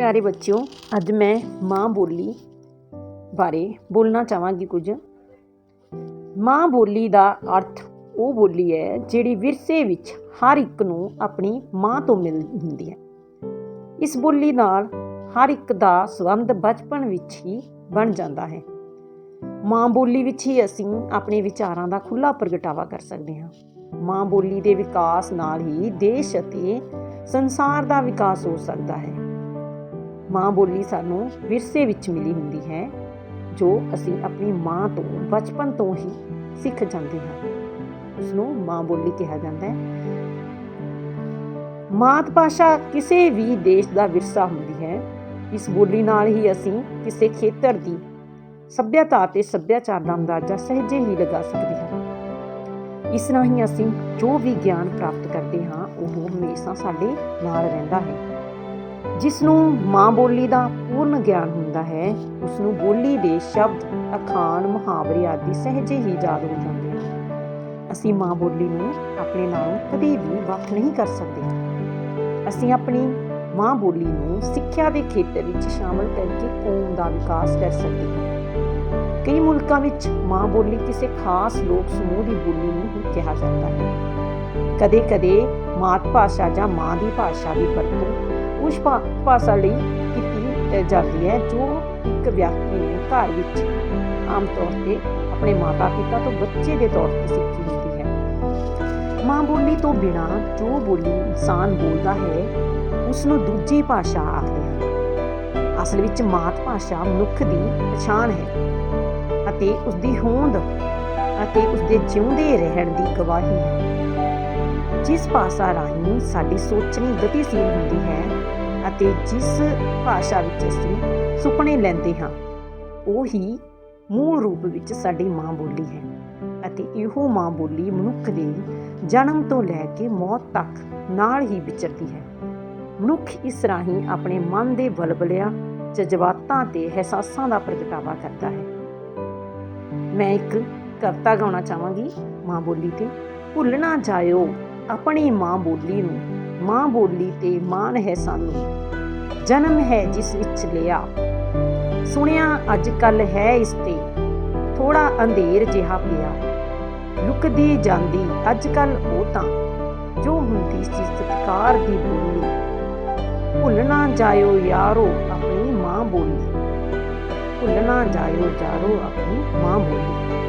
ਪਿਆਰੇ ਬੱਚਿਓ, ਅੱਜ ਮੈਂ ਮਾਂ ਬੋਲੀ ਬਾਰੇ ਬੋਲਣਾ ਚਾਹਾਂਗੀ ਕੁਝ। ਮਾਂ ਬੋਲੀ ਦਾ ਅਰਥ ਉਹ ਬੋਲੀ ਹੈ ਜਿਹੜੀ ਵਿਰਸੇ ਵਿੱਚ ਹਰ ਇੱਕ ਨੂੰ ਆਪਣੀ ਮਾਂ ਤੋਂ ਮਿਲ ਹੁੰਦੀ ਹੈ। ਇਸ ਬੋਲੀ ਨਾਲ ਹਰ ਇੱਕ ਦਾ ਸੰਬੰਧ ਬਚਪਨ ਵਿੱਚ ਹੀ ਬਣ ਜਾਂਦਾ ਹੈ। ਮਾਂ ਬੋਲੀ ਵਿੱਚ ਹੀ ਅਸੀਂ ਆਪਣੇ ਵਿਚਾਰਾਂ ਦਾ ਖੁੱਲਾ ਪ੍ਰਗਟਾਵਾ ਕਰ ਸਕਦੇ ਹਾਂ। ਮਾਂ ਬੋਲੀ ਦੇ ਵਿਕਾਸ ਨਾਲ ਹੀ ਦੇਸ਼ ਅਤੇ ਸੰਸਾਰ ਦਾ ਵਿਕਾਸ ਹੋ ਸਕਦਾ ਹੈ। ਮਾਂ ਬੋਲੀ ਸਾਨੂੰ ਵਿਰਸੇ ਵਿੱਚ ਮਿਲੀ ਹੁੰਦੀ ਹੈ, ਜੋ ਅਸੀਂ ਆਪਣੀ ਮਾਂ ਤੋਂ, ਬਚਪਨ ਤੋਂ ਹੀ ਸਿੱਖ ਜਾਂਦੇ ਹਾਂ। ਉਸ ਨੂੰ ਮਾਂ ਬੋਲੀ ਕਿਹਾ ਜਾਂਦਾ ਹੈ। ਮਾਤ ਭਾਸ਼ਾ ਕਿਸੇ ਵੀ ਦੇਸ਼ ਦਾ ਵਿਰਸਾ ਹੁੰਦੀ ਹੈ। ਇਸ ਬੋਲੀ ਨਾਲ ਹੀ ਅਸੀਂ ਕਿਸੇ ਖੇਤਰ ਦੀ ਸੱਭਿਅਤਾ ਅਤੇ ਸੱਭਿਆਚਾਰ ਦਾ ਅੰਦਾਜ਼ਾ ਸਹਿਜੇ ਹੀ ਲਗਾ ਸਕਦੇ ਹਾਂ। ਇਸ ਰਾਹੀਂ ਅਸੀਂ ਜੋ ਵੀ ਗਿਆਨ ਪ੍ਰਾਪਤ ਕਰਦੇ ਹਾਂ, ਉਹ ਹਮੇਸ਼ਾ ਸਾਡੇ ਨਾਲ ਰਹਿੰਦਾ ਹੈ। ਜਿਸ ਨੂੰ ਮਾਂ ਬੋਲੀ ਦਾ ਪੂਰਨ ਗਿਆਨ ਹੁੰਦਾ ਹੈ ਉਸ ਨੂੰ ਬੋਲੀ ਦੇ ਸ਼ਬਦ, ਅਖਾਣ, ਮੁਹਾਵਰੇ ਆਦਿ ਸਹਿਜੇ ਹੀ ਯਾਦ ਹੋ ਜਾਂਦੇ ਹਨ। ਅਸੀਂ ਮਾਂ ਬੋਲੀ ਨੂੰ ਆਪਣੇ ਨਾਲੋਂ ਕਦੇ ਵੀ ਵੱਖ ਨਹੀਂ ਕਰ ਸਕਦੇ। ਅਸੀਂ ਆਪਣੀ ਮਾਂ ਬੋਲੀ ਨੂੰ ਸਿੱਖਿਆ ਦੇ ਖੇਤਰ ਵਿੱਚ ਸ਼ਾਮਲ ਕਰਕੇ ਕੌਮ ਦਾ ਵਿਕਾਸ ਕਰ ਸਕਦੇ ਹਾਂ। ਕਈ ਮੁਲਕਾਂ ਵਿੱਚ ਮਾਂ ਬੋਲੀ ਕਿਸੇ ਖਾਸ ਲੋਕ ਸਮੂਹ ਦੀ ਬੋਲੀ ਨੂੰ ਹੀ ਕਿਹਾ ਜਾਂਦਾ ਹੈ। ਕਦੇ-ਕਦੇ ਮਾਤ ਭਾਸ਼ਾ ਜਾਂ ਮਾਂ ਦੀ ਭਾਸ਼ਾ ਦੀ ਵਰਤੋਂ ਉਸ ਭਾ- ਭਾਸ਼ਾ ਲਈ ਕੀਤੀ ਜਾਂਦੀ ਹੈ, ਜੋ ਇੱਕ ਵਿਅਕਤੀ ਨੇ ਘਰ ਵਿੱਚ ਆਮ ਤੌਰ ਤੇ ਆਪਣੇ ਮਾਤਾ-ਪਿਤਾ ਤੋਂ ਬੱਚੇ ਦੇ ਤੌਰ ਤੇ ਸਿੱਖੀ ਹੁੰਦੀ ਹੈ। ਮਾਂ ਬੋਲੀ ਤੋਂ ਬਿਨਾ ਜੋ ਬੋਲੀ ਇਨਸਾਨ ਬੋਲਦਾ ਹੈ ਉਸ ਨੂੰ ਦੂਜੀ ਭਾਸ਼ਾ ਆਖਦੇ ਹਨ। ਅਸਲ ਵਿੱਚ ਮਾਤ ਭਾਸ਼ਾ ਮਨੁੱਖ ਦੀ ਪਛਾਣ ਹੈ ਅਤੇ ਉਸ ਦੀ ਹੋਂਦ ਅਤੇ ਉਸ ਦੇ ਜਿਉਂਦੇ ਰਹਿਣ ਦੀ ਗਵਾਹੀ ਹੈ। ਜਿਸ ਭਾਸ਼ਾ ਰਾਹੀਂ ਸਾਡੀ ਸੋਚਣੀ ਗਤੀਸ਼ੀਲ ਹੁੰਦੀ ਹੈ ਅਤੇ ਜਿਸ ਭਾਸ਼ਾ ਵਿੱਚ ਅਸੀਂ ਸੁਪਨੇ ਲੈਂਦੇ ਹਾਂ। ਉਹ ਹੀ ਮੂਲ ਰੂਪ ਵਿੱਚ ਸਾਡੀ ਮਾਂ ਬੋਲੀ ਹੈ ਅਤੇ ਇਹੋ ਮਾਂ ਬੋਲੀ ਮਨੁੱਖ ਦੇ ਜਨਮ ਤੋਂ ਲੈ ਕੇ ਮੌਤ ਤੱਕ ਨਾਲ ਹੀ ਵਿਚਰਦੀ ਹੈ। ਮਨੁੱਖ ਇਸ ਰਾਹੀਂ ਆਪਣੇ ਮਨ ਦੇ ਬਲਬਲਿਆਂ, ਜਜ਼ਬਾਤਾਂ ਤੇ ਅਹਿਸਾਸਾਂ ਦਾ ਪ੍ਰਗਟਾਵਾ ਕਰਦਾ ਹੈ। ਮੈਂ ਇੱਕ ਕਵਿਤਾ ਗਾਉਣਾ ਚਾਹਾਂਗੀ ਮਾਂ ਬੋਲੀ ਤੇ। ਭੁੱਲਣਾ ਜਾਇਓ ਆਪਣੀ ਮਾਂ ਬੋਲੀ ਨੂੰ। ਮਾਂ ਬੋਲੀ ਤੇ ਮਾਣ ਹੈ ਸਾਨੂੰ। ਜਨਮ ਹੈ ਜਿਸ ਵਿੱਚ ਲਿਆ। ਸੁਣਿਆ ਅੱਜ ਕੱਲ ਹੈ ਇਸ ਤੇ। ਥੋੜਾ ਅੰਧੇਰ ਜਿਹਾ ਪਿਆ। ਲੁਕਦੀ ਜਾਂਦੀ ਅੱਜ ਕੱਲ ਉਹ ਤਾਂ, ਜੋ ਹੁੰਦੀ ਸੀ ਸਤਿਕਾਰ ਦੀ ਬੋਲੀ। ਭੁੱਲਣਾ ਜਾਇਓ ਯਾਰੋ ਆਪਣੀ ਮਾਂ ਬੋਲੀ। ਭੁੱਲਣਾ ਜਾਇਓ ਯਾਰੋ ਆਪਣੀ ਮਾਂ ਬੋਲੀ।